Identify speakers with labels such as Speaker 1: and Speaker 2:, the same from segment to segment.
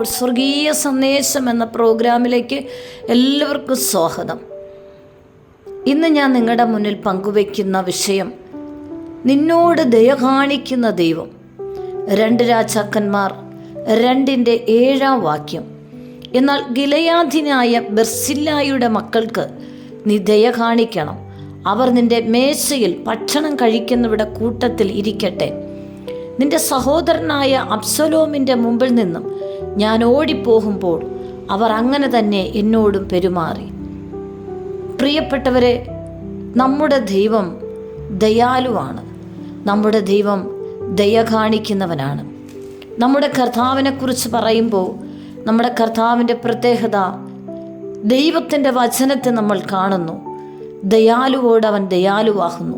Speaker 1: സ്വർഗീയ സന്ദേശം എന്ന പ്രോഗ്രാമിലേക്ക് എല്ലാവർക്കും സ്വാഗതം. ഇന്ന് ഞാൻ നിങ്ങളുടെ മുന്നിൽ പങ്കുവയ്ക്കുന്ന വിഷയം നിന്നോട് ദയ കാണിക്കുന്ന ദൈവം. രണ്ട് രാജാക്കന്മാർ രണ്ടിന്റെ ഏഴാം വാക്യം. എന്നാൽ ഗിലയാധിനായ ബെർസില്ലായുടെ മക്കൾക്ക് നീ ദയ കാണിക്കണം. അവർ നിന്റെ മേശയിൽ ഭക്ഷണം കഴിക്കുന്നവരുടെ കൂട്ടത്തിൽ ഇരിക്കട്ടെ. നിന്റെ സഹോദരനായ അബ്സലോമിന്റെ മുമ്പിൽ നിന്നും ഞാൻ ഓടിപ്പോകുമ്പോൾ അവർ അങ്ങനെ തന്നെ എന്നോടും പെരുമാറി. പ്രിയപ്പെട്ടവരെ നമ്മുടെ ദൈവം ദയാലുവാണ്. നമ്മുടെ ദൈവം ദയ കാണിക്കുന്നവനാണ്. നമ്മുടെ കർത്താവിനെക്കുറിച്ച് പറയുമ്പോൾ നമ്മുടെ കർത്താവിന്റെ പ്രത്യേകത ദൈവത്തിന്റെ വചനത്തെ നമ്മൾ കാണുന്നു. ദയാലുവോട് അവൻ ദയാലുവാകുന്നു.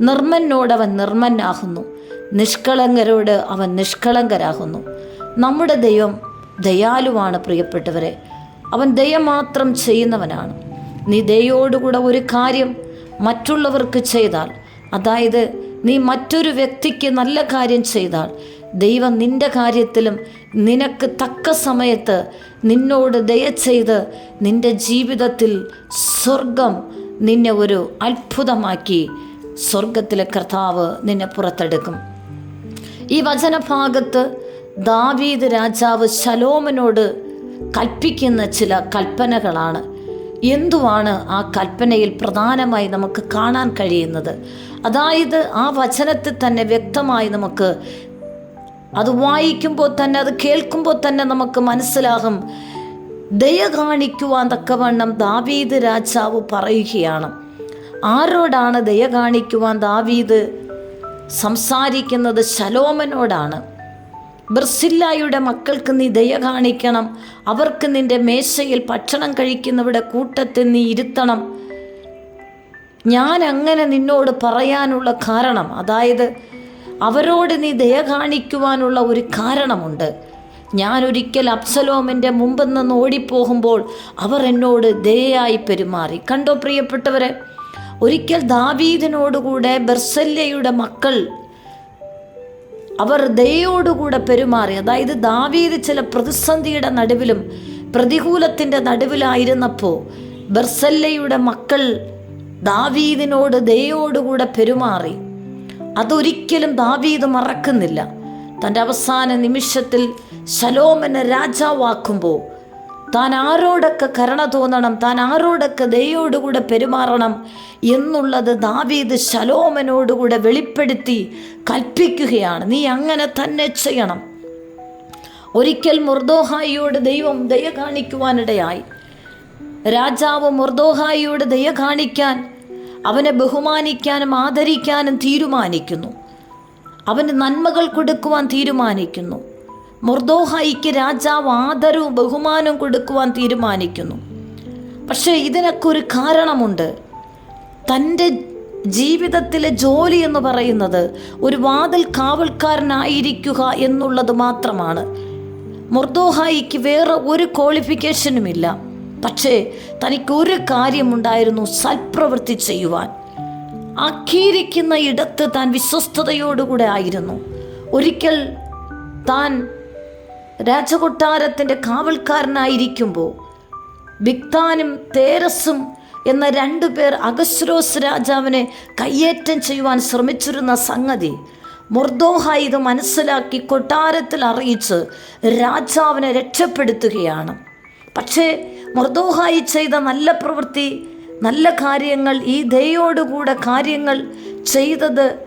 Speaker 1: നിർമ്മനോട് അവൻ നിർമ്മനാകുന്നു നിഷ്കളങ്കരോട് അവൻ നിഷ്കളങ്കരാകുന്നു. നമ്മുടെ ദൈവം ദയാലുവാണ് പ്രിയപ്പെട്ടവരെ. അവൻ ദയ മാത്രം ചെയ്യുന്നവനാണ്. നീ ദയോടുകൂടെ ഒരു കാര്യം മറ്റുള്ളവർക്ക് ചെയ്താൽ അതായത് നീ മറ്റൊരു വ്യക്തിക്ക് നല്ല കാര്യം ചെയ്താൽ ദൈവം നിന്റെ കാര്യത്തിലും നിനക്ക് തക്ക സമയത്ത് നിന്നോട് ദയ ചെയ്ത് നിന്റെ ജീവിതത്തിൽ സ്വർഗം നിന്നെ ഒരു അത്ഭുതമാക്കി സ്വർഗത്തിലെ കർത്താവ് നിന്നെ പുറത്തെടുക്കും. ഈ വചനഭാഗത്ത് ദാവീദ് രാജാവ് ശലോമനോട് കൽപ്പിക്കുന്ന ചില കൽപ്പനകളാണ്. എന്തുവാണ് ആ കൽപ്പനയിൽ പ്രധാനമായി നമുക്ക് കാണാൻ കഴിയുന്നത്? അതായത് ആ വചനത്തിൽ തന്നെ വ്യക്തമായി നമുക്ക് അത് വായിക്കുമ്പോൾ തന്നെ അത് കേൾക്കുമ്പോൾ തന്നെ നമുക്ക് മനസ്സിലാകും. ദയ കാണിക്കുവാൻ തക്കവണ്ണം ദാവീദ് രാജാവ് പറയുകയാണ്. ആരോടാണ് ദയ കാണിക്കുവാൻ ദാവീദ് സംസാരിക്കുന്നത്? ശലോമനോടാണ്. ബർസില്ലായുടെ മക്കൾക്ക് നീ ദയ കാണിക്കണം. അവർക്ക് നിന്റെ മേശയിൽ ഭക്ഷണം കഴിക്കുന്നവരുടെ കൂട്ടത്തിൽ നീ ഇരുത്തണം. ഞാൻ അങ്ങനെ നിന്നോട് പറയാനുള്ള കാരണം അതായത് അവരോട് നീ ദയ കാണിക്കുവാനുള്ള ഒരു കാരണമുണ്ട്. ഞാൻ ഒരിക്കൽ അബ്സലോമിന്റെ മുമ്പിൽ നിന്ന് ഓടിപ്പോകുമ്പോൾ അവർ എന്നോട് ദയയായി പെരുമാറി. കണ്ടോ പ്രിയപ്പെട്ടവരെ ഒരിക്കൽ ദാവീദിനോടുകൂടെ ബെർസല്യയുടെ മക്കൾ അവർ ദയോടുകൂടെ പെരുമാറി. അതായത് ദാവീദ് ചില പ്രതിസന്ധിയുടെ നടുവിലും പ്രതികൂലത്തിന്റെ നടുവിലായിരുന്നപ്പോൾ ബെർസല്ലയുടെ മക്കൾ ദാവീദിനോട് ദയോടുകൂടെ പെരുമാറി. അതൊരിക്കലും ദാവീദ് മറക്കുന്നില്ല. തന്റെ അവസാന നിമിഷത്തിൽ ശലോമനെ രാജാവാക്കുമ്പോൾ താൻ ആരോടൊക്കെ കരുണ തോന്നണം താൻ ആരോടൊക്കെ ദയോടുകൂടെ പെരുമാറണം എന്നുള്ളത് ദാവീദ് ശലോമനോടുകൂടെ വെളിപ്പെടുത്തി കൽപ്പിക്കുകയാണ്. നീ അങ്ങനെ തന്നെ ചെയ്യണം. ഒരിക്കൽ മുർദോഹായിയോട് ദൈവം ദയ കാണിക്കുവാനിടയായി. രാജാവ് മുർദോഹായിയോട് ദയ കാണിക്കാൻ അവനെ ബഹുമാനിക്കാനും ആദരിക്കാനും തീരുമാനിക്കുന്നു. അവന് നന്മകൾ കൊടുക്കുവാൻ തീരുമാനിക്കുന്നു. മുർദോഹായിക്ക് രാജാവ് ആദരവും ബഹുമാനവും കൊടുക്കുവാൻ തീരുമാനിക്കുന്നു. പക്ഷേ ഇതിനൊക്കെ ഒരു കാരണമുണ്ട്. തന്റെ ജീവിതത്തിലെ ജോലി എന്ന് പറയുന്നത് ഒരു വാതിൽ കാവൽക്കാരനായിരിക്കുക എന്നുള്ളത് മാത്രമാണ്. മുർദോഹായിക്ക് വേറെ ഒരു ക്വാളിഫിക്കേഷനുമില്ല. പക്ഷേ തനിക്ക് ഒരു കാര്യമുണ്ടായിരുന്നു സൽപ്രവൃത്തി ചെയ്യുവാൻ. ആക്കിയിരിക്കുന്ന ഇടത്ത് താൻ വിശ്വസ്തയോടുകൂടെ ആയിരുന്നു. ഒരിക്കൽ താൻ രാജകൊട്ടാരത്തിന്റെ കാവൽക്കാരനായിരിക്കുമ്പോൾ ബിക്താനും തേരസും എന്ന രണ്ടു പേർ അഗസ്രോസ് രാജാവിനെ കയ്യേറ്റം ചെയ്യുവാൻ ശ്രമിച്ചിരുന്ന സംഗതി മുർദോഹ ഇത് മനസ്സിലാക്കി കൊട്ടാരത്തിൽ അറിയിച്ച് രാജാവിനെ രക്ഷപ്പെടുത്തുകയാണ്. പക്ഷേ മുർദോഹായി ചെയ്ത നല്ല പ്രവൃത്തി നല്ല കാര്യങ്ങൾ ഈ ദയോടുകൂടെ കാര്യങ്ങൾ ചെയ്തത്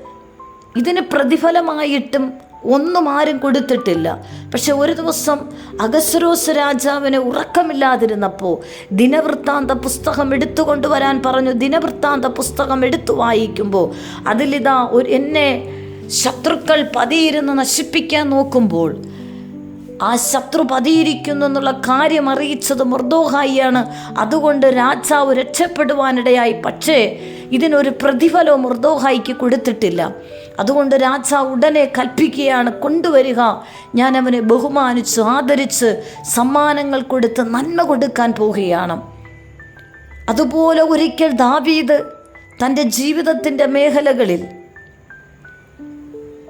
Speaker 1: ഇതിന് പ്രതിഫലമായിട്ടും ഒന്നും ആരും കൊടുത്തിട്ടില്ല. പക്ഷെ ഒരു ദിവസം അഗസ്രോസ് രാജാവിന് ഉറക്കമില്ലാതിരുന്നപ്പോൾ ദിനവൃത്താന്ത പുസ്തകം എടുത്തു കൊണ്ടുവരാൻ പറഞ്ഞു. ദിനവൃത്താന്ത പുസ്തകം എടുത്തു വായിക്കുമ്പോൾ അതിലിതാ ഒരു എന്നെ ശത്രുക്കൾ പതിയിരുന്ന് നശിപ്പിക്കാൻ നോക്കുമ്പോൾ ആ ശത്രു പതിയിരിക്കുന്നു എന്നുള്ള കാര്യം അറിയിച്ചത് മൃദോഹായിയാണ് അതുകൊണ്ട് രാജാവ് രക്ഷപ്പെടുവാനിടയായി. പക്ഷേ ഇതിനൊരു പ്രതിഫലവും മൃദോഹായിക്ക് കൊടുത്തിട്ടില്ല. അതുകൊണ്ട് രാജാവ് ഉടനെ കൽപ്പിക്കുകയാണ്. കൊണ്ടുവരിക. ഞാൻ അവനെ ബഹുമാനിച്ച് ആദരിച്ച് സമ്മാനങ്ങൾ കൊടുത്ത് നന്മ കൊടുക്കാൻ പോവുകയാണ്. അതുപോലെ ഒരിക്കൽ ദാവീദ് തന്റെ ജീവിതത്തിന്റെ മേഖലകളിൽ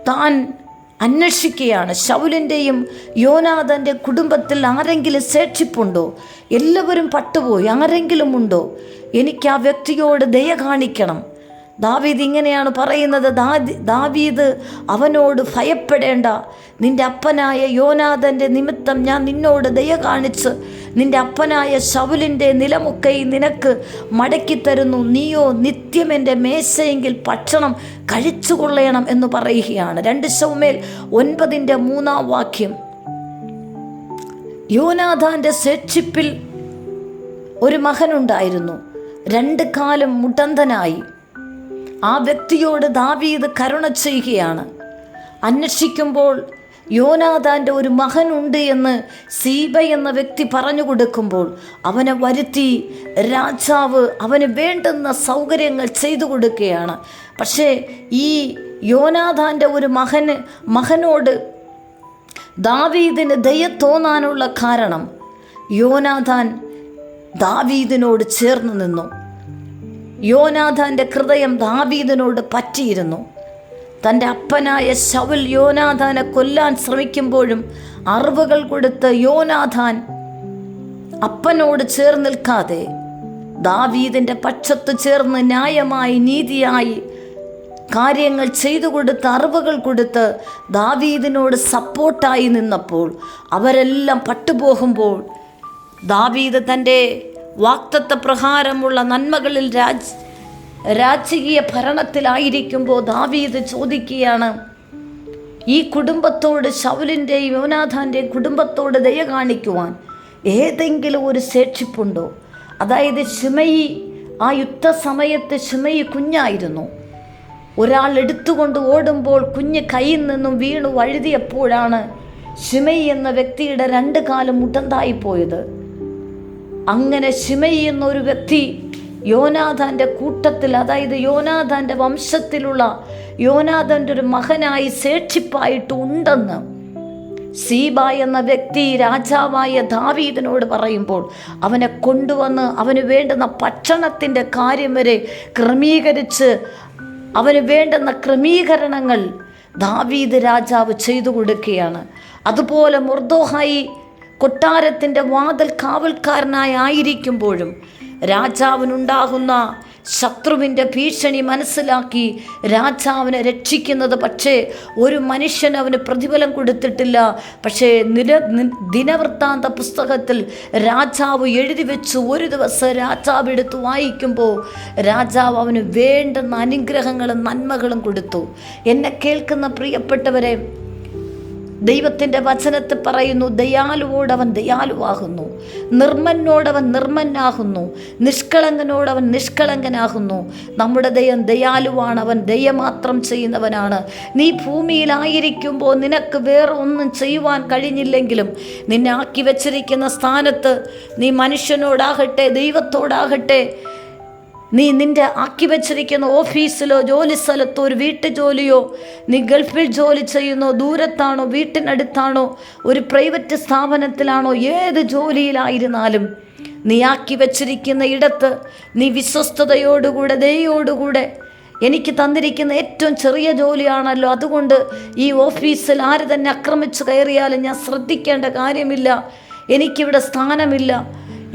Speaker 1: താൻ അന്വേഷിക്കുകയാണ്. ശൗലിന്റെയും യോനാഥന്റെ കുടുംബത്തിൽ ആരെങ്കിലും ശേഷിപ്പുണ്ടോ? എല്ലാവരും പട്ടുപോയി. ആരെങ്കിലും ഉണ്ടോ? എനിക്ക് ആ വ്യക്തിയോട് ദയ കാണിക്കണം. ദാവീദ് ഇങ്ങനെയാണ് പറയുന്നത് ദാവീദ് അവനോട് ഭയപ്പെടേണ്ട. നിന്റെ അപ്പനായ യോനാഥന്റെ നിമിത്തം ഞാൻ നിന്നോട് ദയ കാണിച്ച് നിന്റെ അപ്പനായ ശൗലിന്റെ നിലമൊക്കെ നിനക്ക് മടക്കിത്തരുന്നു നീയോ നിത്യം എന്റെ മേശയെങ്കിൽ ഭക്ഷണം കഴിച്ചു കൊള്ളണം എന്ന് പറയുകയാണ്. രണ്ട് ശവമേൽ ഒൻപതിന്റെ മൂന്നാം വാക്യം. യോനാഥാന്റെ സെക്ഷിപ്പിൽ ഒരു മകനുണ്ടായിരുന്നു. രണ്ട് കാലം മുടന്തനായി. ആ വ്യക്തിയോട് ദാവീദ് കരുണ ചെയ്യുകയാണ്. അന്വേഷിക്കുമ്പോൾ യോനാഥാന്റെ ഒരു മകനുണ്ട് എന്ന് സീബ എന്ന വ്യക്തി പറഞ്ഞു കൊടുക്കുമ്പോൾ അവനെ വരുത്തി രാജാവ് അവന് വേണ്ടുന്ന സൗകര്യങ്ങൾ ചെയ്തു കൊടുക്കുകയാണ്. പക്ഷേ ഈ യോനാഥാന്റെ ഒരു മകന് മകനോട് ദാവീദിന് ദയ തോന്നാനുള്ള കാരണം യോനാദാൻ ദാവീദിനോട് ചേർന്ന് നിന്നു. യോനാഥാന്റെ ഹൃദയം ദാവീദിനോട് പറ്റിയിരുന്നു. തന്റെ അപ്പനായ ശവൽ യോനാഥാനെ കൊല്ലാൻ ശ്രമിക്കുമ്പോഴും അറിവുകൾ കൊടുത്ത് യോനാഥാൻ അപ്പനോട് ചേർന്ന് നിൽക്കാതെ ദാവീദിന്റെ പക്ഷത്ത് ചേർന്ന് ന്യായമായി നീതിയായി കാര്യങ്ങൾ ചെയ്തു കൊടുത്ത് അറിവുകൾ കൊടുത്ത് ദാവീദിനോട് സപ്പോർട്ടായി നിന്നപ്പോൾ അവരെല്ലാം പട്ടുപോകുമ്പോൾ ദാവീദ് തന്റെ വാക്തത്വ പ്രകാരമുള്ള നന്മകളിൽ രാജ് രാജകീയ ഭരണത്തിലായിരിക്കുമ്പോൾ ദാവീദ് ചോദിക്കുകയാണ് ഈ കുടുംബത്തോട് ശൗലിന്റെയും യോനാഥാന്റെയും കുടുംബത്തോട് ദയ കാണിക്കുവാൻ ഏതെങ്കിലും ഒരു ശേഷിപ്പുണ്ടോ? അതായത് ഷിമയി ആ യുദ്ധസമയത്ത് ഷിമയി കുഞ്ഞായിരുന്നു. ഒരാൾ എടുത്തുകൊണ്ട് ഓടുമ്പോൾ കുഞ്ഞ് കയ്യിൽ നിന്നും വീണു വഴുതിയപ്പോഴാണ് ഷിമയി എന്ന വ്യക്തിയുടെ രണ്ട് കാലം മുട്ടന്തായി പോയത് അങ്ങനെ ഷിമയി എന്നൊരു വ്യക്തി യോനാഥാന്റെ കൂട്ടത്തിൽ അതായത് യോനാഥാന്റെ വംശത്തിലുള്ള യോനാഥാന്റെ ഒരു മകനായി ശേഷിപ്പായിട്ട് ഉണ്ടെന്ന് സീബ എന്ന വ്യക്തി രാജാവായ ദാവീദിനോട് പറയുമ്പോൾ അവനെ കൊണ്ടുവന്ന് അവന് വേണ്ടുന്ന ഭക്ഷണത്തിന്റെ കാര്യം വരെ ക്രമീകരിച്ച് അവന് വേണ്ടുന്ന ക്രമീകരണങ്ങൾ ദാവീദ് രാജാവ് ചെയ്തു കൊടുക്കുകയാണ്. അതുപോലെ മുർദോഹായി കൊട്ടാരത്തിന്റെ വാതിൽ കാവൽക്കാരനായി ആയിരിക്കുമ്പോഴും രാജാവിനുണ്ടാകുന്ന ശത്രുവിന്റെ ഭീഷണി മനസ്സിലാക്കി രാജാവിനെ രക്ഷിക്കുന്നത് പക്ഷേ ഒരു മനുഷ്യൻ അവന് പ്രതിഫലം കൊടുത്തിട്ടില്ല. പക്ഷേ നില ദിനവൃത്താന്ത പുസ്തകത്തിൽ രാജാവ് എഴുതി വെച്ച് ഒരു ദിവസം രാജാവ് എടുത്ത് വായിക്കുമ്പോൾ രാജാവ് അവന് വേണ്ടുന്ന അനുഗ്രഹങ്ങളും നന്മകളും കൊടുത്തു. എന്നെ കേൾക്കുന്ന പ്രിയപ്പെട്ടവരെ ദൈവത്തിന്റെ വചനത്തിൽ പറയുന്നു ദയാലുവോടവൻ ദയാലുവാകുന്നു. നിർമ്മനോടവൻ നിർമ്മനാകുന്നു നിഷ്കളങ്കനോടവൻ നിഷ്കളങ്കനാകുന്നു. നമ്മുടെ ദയം ദയാലുവാണ് അവൻ ദയമാത്രം ചെയ്യുന്നവനാണ്. നീ ഭൂമിയിലായിരിക്കുമ്പോൾ നിനക്ക് വേറെ ഒന്നും ചെയ്യുവാൻ കഴിഞ്ഞില്ലെങ്കിലും നിന്നെ ആക്കി വച്ചിരിക്കുന്ന സ്ഥാനത്ത് നീ മനുഷ്യനോടാകട്ടെ ദൈവത്തോടാകട്ടെ നീ നിന്റെ ആക്കി വെച്ചിരിക്കുന്ന ഓഫീസിലോ ജോലി സ്ഥലത്തോ ഒരു വീട്ടു ജോലിയോ നീ ഗൾഫിൽ ജോലി ചെയ്യുന്നോ ദൂരത്താണോ വീട്ടിനടുത്താണോ ഒരു പ്രൈവറ്റ് സ്ഥാപനത്തിലാണോ ഏത് ജോലിയിലായിരുന്നാലും നീ ആക്കി വെച്ചിരിക്കുന്ന ഇടത്ത് നീ വിശ്വസ്തയോടുകൂടെ ദയോടുകൂടെ എനിക്ക് തന്നിരിക്കുന്ന ഏറ്റവും ചെറിയ ജോലിയാണല്ലോ. അതുകൊണ്ട് ഈ ഓഫീസിൽ ആര് തന്നെ ആക്രമിച്ചു കയറിയാലും ഞാൻ ശ്രദ്ധിക്കേണ്ട കാര്യമില്ല. എനിക്കിവിടെ സ്ഥാനമില്ല.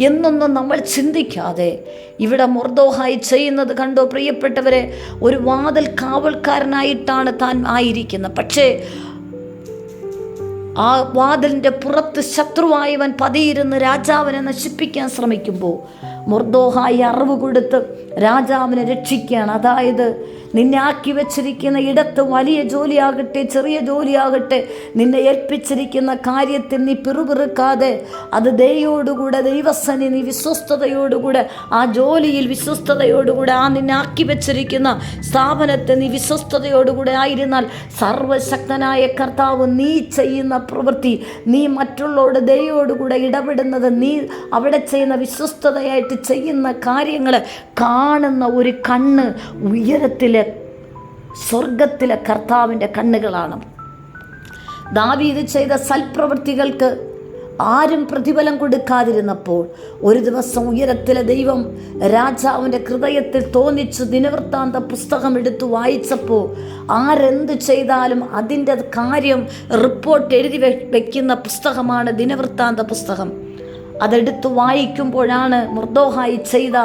Speaker 1: എന്നൊന്നും നമ്മൾ ചിന്തിക്കാതെ ഇവിടെ മുർദോഹായി ചെയ്യുന്നത് കണ്ടോ പ്രിയപ്പെട്ടവരെ? ഒരു വാതിൽ കാവൽക്കാരനായിട്ടാണ് താൻ ആയിരിക്കുന്നത്. പക്ഷേ ആ വാതിലിന്റെ പുറത്ത് ശത്രുവായവൻ പതിയിരുന്ന് രാജാവിനെ നശിപ്പിക്കാൻ ശ്രമിക്കുമ്പോൾ മുർദോഹായി അറിവ് കൊടുത്ത് രാജാവിനെ രക്ഷിക്കുകയാണ് അതായത് നിന്നെ ആക്കി വെച്ചിരിക്കുന്ന ഇടത്ത് വലിയ ജോലിയാകട്ടെ ചെറിയ ജോലിയാകട്ടെ നിന്നെ ഏൽപ്പിച്ചിരിക്കുന്ന കാര്യത്തിൽ നീ പിറുപിറുക്കാതെ അത് ദയോടുകൂടെ ദൈവസനി നീ വിശ്വസ്തയോടുകൂടെ ആ ജോലിയിൽ വിശ്വസ്തയോടുകൂടെ ആ നിന്നെ ആക്കി വെച്ചിരിക്കുന്ന സ്ഥാപനത്തെ നീ വിശ്വസ്തയോടുകൂടെ ആയിരുന്നാൽ സർവശക്തനായ കർത്താവ് നീ ചെയ്യുന്ന പ്രവൃത്തി നീ മറ്റുള്ളവരുടെ ദയോടുകൂടെ ഇടപെടുന്നത് നീ അവിടെ ചെയ്യുന്ന വിശ്വസ്തതയായിട്ട് ചെയ്യുന്ന കാര്യങ്ങൾ കാണുന്ന ഒരു കണ്ണ് ഉയരത്തിലെ സ്വർഗത്തിലെ കർത്താവിന്റെ കണ്ണുകളാണ്. ദാവീദ് ചെയ്ത സൽപ്രവൃത്തികൾക്ക് ആരും പ്രതിഫലം കൊടുക്കാതിരുന്നപ്പോൾ ഒരു ദിവസം ഉയരത്തിലെ ദൈവം രാജാവിന്റെ ഹൃദയത്തിൽ തോന്നിച്ചു ദിനവൃത്താന്ത പുസ്തകം എടുത്തു വായിച്ചപ്പോൾ ആരെന്ത് ചെയ്താലും അതിന്റെ കാര്യം റിപ്പോർട്ട് എഴുതി വെ- വെക്കുന്ന പുസ്തകമാണ് ദിനവൃത്താന്ത പുസ്തകം. അതെടുത്ത് വായിക്കുമ്പോഴാണ് മൃദോഹായി ചെയ്ത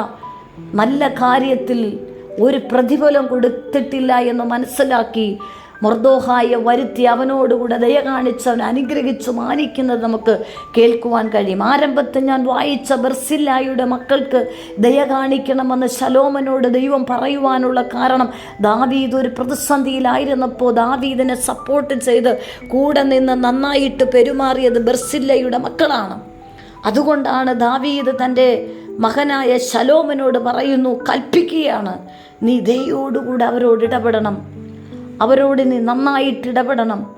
Speaker 1: നല്ല കാര്യത്തിൽ ഒരു പ്രതിഫലം കൊടുത്തിട്ടില്ല എന്ന് മനസ്സിലാക്കി മർദോഹായെ വരുത്തി അവനോടുകൂടെ ദയ കാണിച്ച് അവൻ അനുഗ്രഹിച്ച് മാനിക്കുന്നത് നമുക്ക് കേൾക്കുവാൻ കഴിയും. ആരംഭത്തിൽ ഞാൻ വായിച്ച ബർസില്ലായുടെ മക്കൾക്ക് ദയ കാണിക്കണമെന്ന് ശലോമനോട് ദൈവം പറയുവാനുള്ള കാരണം ദാവീദ് ഒരു പ്രതിസന്ധിയിലായിരുന്നപ്പോൾ ദാവീദിനെ സപ്പോർട്ട് ചെയ്ത് കൂടെ നിന്ന് നന്നായിട്ട് പെരുമാറിയത് ബർസില്ലയുടെ മക്കളാണ്. അതുകൊണ്ടാണ് ദാവീദ് തന്റെ മകനായ ശലോമനോട് പറയുന്നു കൽപ്പിക്കുകയാണ്. നീ ദയോടുകൂടെ അവരോട് ഇടപെടണം. അവരോട് നീ നന്നായിട്ട് ഇടപെടണം.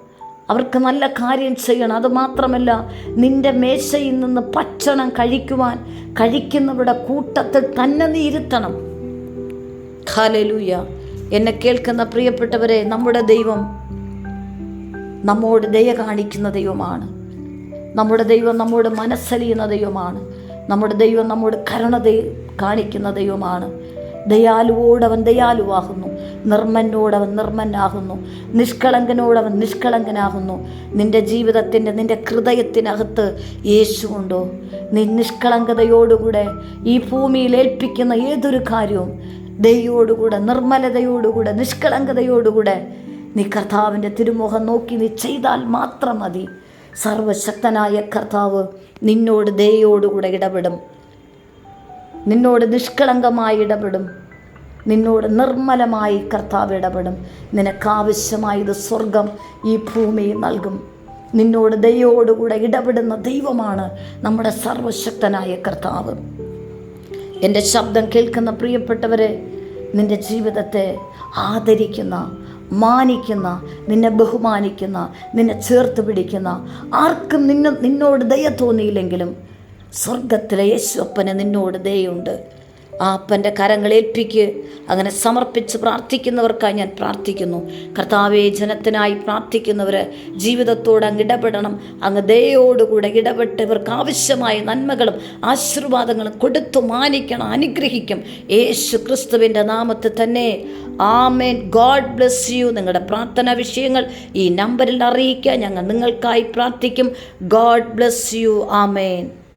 Speaker 1: അവർക്ക് നല്ല കാര്യം ചെയ്യണം. അതുമാത്രമല്ല നിന്റെ മേശയിൽ നിന്ന് ഭക്ഷണം കഴിക്കുവാൻ കഴിക്കുന്നവരുടെ കൂട്ടത്തിൽ തന്നെ നീ ഇരുത്തണം. ഖാലലൂയ എന്നെ കേൾക്കുന്ന പ്രിയപ്പെട്ടവരെ നമ്മുടെ ദൈവം നമ്മോട് ദയ കാണിക്കുന്ന ദൈവമാണ്. നമ്മുടെ ദൈവം നമ്മോട് മനസ്സലിയുന്ന ദൈവമാണ്. നമ്മുടെ ദൈവം നമ്മോട് കരുണ കാണിക്കുന്ന ദൈവമാണ്. ദയാലുവോടവൻ ദയാലുവാകുന്നു. നിർമ്മനോടവൻ നിർമ്മനാകുന്നു നിഷ്കളങ്കനോടവൻ നിഷ്കളങ്കനാകുന്നു. നിന്റെ ജീവിതത്തിന്റെ നിന്റെ ഹൃദയത്തിനകത്ത് യേശുണ്ടോ നീ നിഷ്കളങ്കതയോടുകൂടെ ഈ ഭൂമിയിൽ ഏൽപ്പിക്കുന്ന ഏതൊരു കാര്യവും ദയോടുകൂടെ നിർമ്മലതയോടുകൂടെ നിഷ്കളങ്കതയോടുകൂടെ നീ കർത്താവിന്റെ തിരുമുഖം നോക്കി നീ ചെയ്താൽ മാത്രം മതി. സർവശക്തനായ കർത്താവ് നിന്നോട് ദയോടുകൂടെ ഇടപെടും. നിന്നോട് നിഷ്കളങ്കമായി ഇടപെടും. നിന്നോട് നിർമ്മലമായി കർത്താവ് ഇടപെടും. നിനക്കാവശ്യമായത് സ്വർഗം ഈ ഭൂമിയിൽ നൽകും. നിന്നോട് ദയോടുകൂടെ ഇടപെടുന്ന ദൈവമാണ് നമ്മുടെ സർവശക്തനായ കർത്താവ്. എന്റെ ശബ്ദം കേൾക്കുന്ന പ്രിയപ്പെട്ടവരെ നിന്റെ ജീവിതത്തെ ആദരിക്കുന്ന മാനിക്കുന്ന നിന്നെ ബഹുമാനിക്കുന്ന നിന്നെ ചേർത്ത് പിടിക്കുന്ന ആർക്കും നിന്നെ നിന്നോട് ദയ തോന്നിയില്ലെങ്കിലും സ്വർഗത്തിലെ യേശുപ്പന് നിന്നോട് ദയുണ്ട് ആ അപ്പന്റെ കരങ്ങളേൽപ്പിക്ക് അങ്ങനെ സമർപ്പിച്ച് പ്രാർത്ഥിക്കുന്നവർക്കായി ഞാൻ പ്രാർത്ഥിക്കുന്നു. കർത്താവെ ജനത്തിനായി പ്രാർത്ഥിക്കുന്നവർ ജീവിതത്തോട് അങ്ങ് ഇടപെടണം. അങ്ങ് ദയോടുകൂടെ ഇടപെട്ട് ഇവർക്ക് ആവശ്യമായ നന്മകളും ആശീർവാദങ്ങളും കൊടുത്തു മാനിക്കണം അനുഗ്രഹിക്കും. യേശു ക്രിസ്തുവിന്റെ നാമത്തിൽ തന്നെ. ആമേൻ. God bless you. നിങ്ങളുടെ പ്രാർത്ഥനാ വിഷയങ്ങൾ ഈ നമ്പറിൽ അറിയിക്കുക ഞങ്ങൾ നിങ്ങൾക്കായി പ്രാർത്ഥിക്കും. God bless you. ആമേൻ.